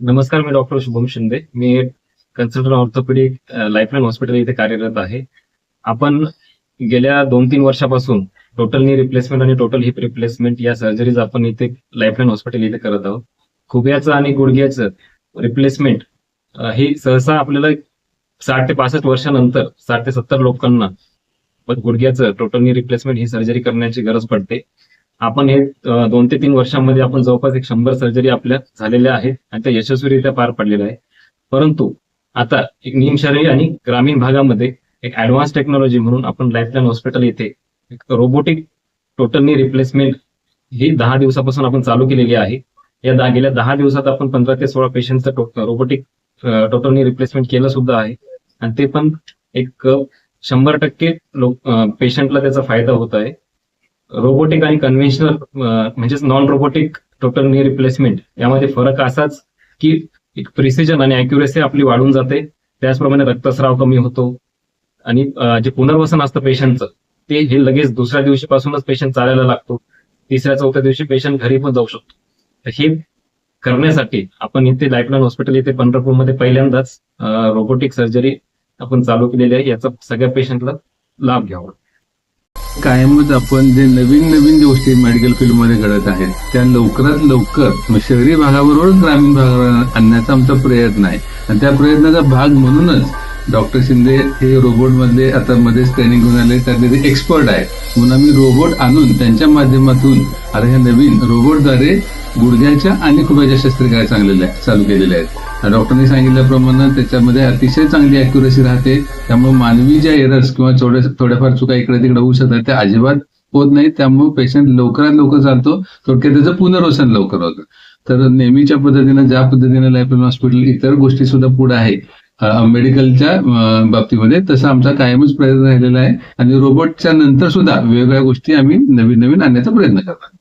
नमस्कार मी डॉक्टर शुभम शिंदे. मी कन्सल्टंट ऑर्थोपेडिक लाईफलाईन हॉस्पिटल इथे कार्यरत आहे. आपण गेल्या दोन तीन वर्षापासून टोटल नी रिप्लेसमेंट आणि टोटल हिप रिप्लेसमेंट या सर्जरीज आपण इथे लाईफलाईन हॉस्पिटल इथे करत आहोत. खुब्याचं आणि गुडघ्याचं रिप्लेसमेंट हे सहसा आपल्याला साठ ते पासष्ट वर्षानंतर साठ ते सत्तर लोकांना पण गुडघ्याचं टोटल नी रिप्लेसमेंट ही सर्जरी करण्याची गरज पडते. आपण हे दोन ते तीन वर्षांमध्ये आपण जवळपास एक शंभर सर्जरी आपल्या झालेल्या आहेत आणि त्या यशस्वीरित्या पार पडलेल्या आहे परंतु आता एक निमशहरी आणि ग्रामीण भागामध्ये एक ऍडव्हान्स टेक्नॉलॉजी म्हणून आपण लाईफलाईन हॉस्पिटल येथे एक रोबोटिक टोटलनी रिप्लेसमेंट ही दहा दिवसापासून आपण चालू केलेली आहे. या दहा गेल्या दहा दिवसात आपण पंधरा ते सोळा पेशंटचं रोबोटिक टोटलनी रिप्लेसमेंट केलं सुद्धा आहे. आणि ते पण एक शंभर टक्के लोक पेशंटला त्याचा फायदा होत आहे. रोबोटिक आणि कन्व्हेन्शनल म्हणजेच non robotic total knee replacement यामध्ये फरक असाच की एक प्रिसिजन आणि अॅक्युरेसी आपली वाढून जाते. त्याचप्रमाणे रक्तस्राव कमी होतो. आणि जे पुनर्वसन असतं पेशंटचं ते हे लगेच दुसऱ्या दिवशीपासूनच पेशंट चालायला लागतो. तिसऱ्या चौथ्या दिवशी पेशंट घरी पण जाऊ शकतो. तर हे करण्यासाठी आपण इथे लाईफलाईन हॉस्पिटल इथे पंढरपूरमध्ये पहिल्यांदाच रोबोटिक सर्जरी आपण चालू केलेली आहे. याचा सगळ्या पेशंटला लाभ घ्यावा. कायमच आपण जे नवीन नवीन गोष्टी मेडिकल फील्डमध्ये घडत आहेत त्या लवकरात लवकर मग शहरी भागाबरोबर ग्रामीण भागावर आणण्याचा आमचा प्रयत्न आहे. आणि त्या प्रयत्नाचा भाग म्हणूनच डॉक्टर शिंदे हे रोबोटमध्ये आता मध्येच ट्रेनिंग घेऊन आले त्यातले ते एक्सपर्ट आहे म्हणून आम्ही रोबोट आणून त्यांच्या माध्यमातून आता ह्या नवीन रोबोटद्वारे गुडघ्याच्या आणि खुब्याच्या शस्त्रक्रिया चांगलेल्या चालू केलेल्या आहेत. डॉक्टरने सांगितल्याप्रमाणे त्याच्यामध्ये अतिशय चांगली अॅक्युरेसी राहते. त्यामुळे मानवी ज्या एरर्स किंवा थोड्याफार चुका इकडे तिकडे होऊ शकतात त्या अजिबात होत नाही त्यामुळे पेशंट लवकरात लवकर चालतो. थोडक्यात त्याचं पुनर्वसन लवकर होतं. तर नेहमीच्या पद्धतीनं ज्या पद्धतीने लाईफ हॉस्पिटल इतर गोष्टी सुद्धा पुढे आहे. मेडिकलच्या बाबतीमध्ये तसा आमचा कायमच प्रयत्न राहिलेला आहे. आणि रोबोटच्या नंतर सुद्धा वेगवेगळ्या गोष्टी आम्ही नवीन नवीन आणण्याचा प्रयत्न करतो